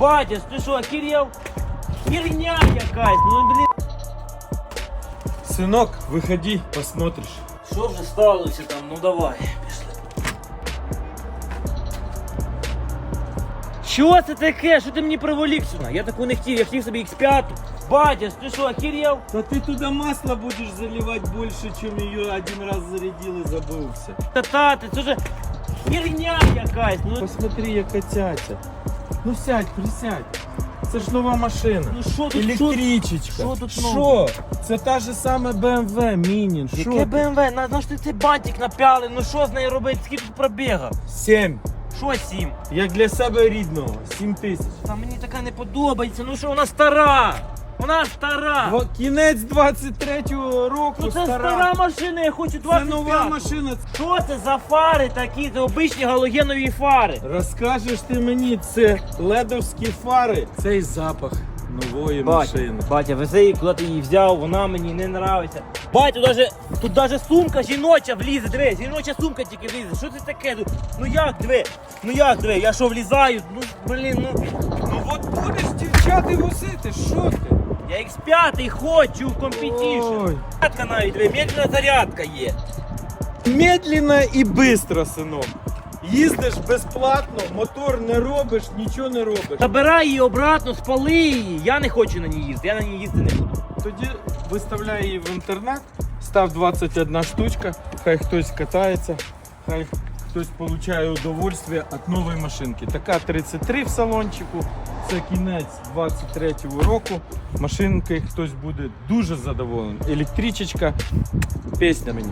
Батя, ти що, охерел? Херня якась, ну блін. Сынок, выходи, посмотришь. Що вже сталося там? Ну давай, пішли. Що це таке? Що ти мені приволік сюди? Я таку не хотів, я хотів собі X5. Батя, ти що, охерел? Да ты туда масло будешь заливать больше, чем ее один раз зарядил и забылся. Та-та, це вже херня якась. Ну, Посмотри, яка цяця. Ну сядь, присядь. Це ж нова машина. ну що тут? Електричечка. що тут Що? нового? Це та же саме BMW Мінін. Що? Яке БМВ? На, на що ти цей бантик напяли? Ну що з нею робити? Скільки тут пробіга? Сім. Що сім? Як для себе рідного. Сім тисяч. Та мені така не подобається. Ну що вона стара? Вона стара. Во- Кінець 23-го року. Ну це стара машина, я хочу Це 25. нова машина. Що це за фари такі? Це обичні галогенові фари. Розкажеш ти мені, це ледовські фари. Цей запах нової машини. батя, вези її, куди ти її взяв, вона мені не нравиться. Батя, тут даже, тут даже сумка жіноча влізе, диви, жіноча сумка тільки влізе. Що це таке? Ну, Ну як диви? Ну як диви? Я що влізаю? Ну блін, ну. Ну от будеш дівчати возити, що ти? Я X5 хочу в компетішн. Зарядка навіть, диви, медленна зарядка є. Медленно і бистро, синок. Їздиш безплатно, мотор не робиш, нічого не робиш. Забирай її обратно, спали її. Я не хочу на ній їздити, я на ній їздити не буду. Тоді виставляй її в інтернет, став 21 штучка, хай хтось катається, хай хтось отримує удовольствие від нової машинки. Така 33 в салончику, це кінець 23-го року. Машинки хтось буде дуже задоволений. Електричечка, пісня мені.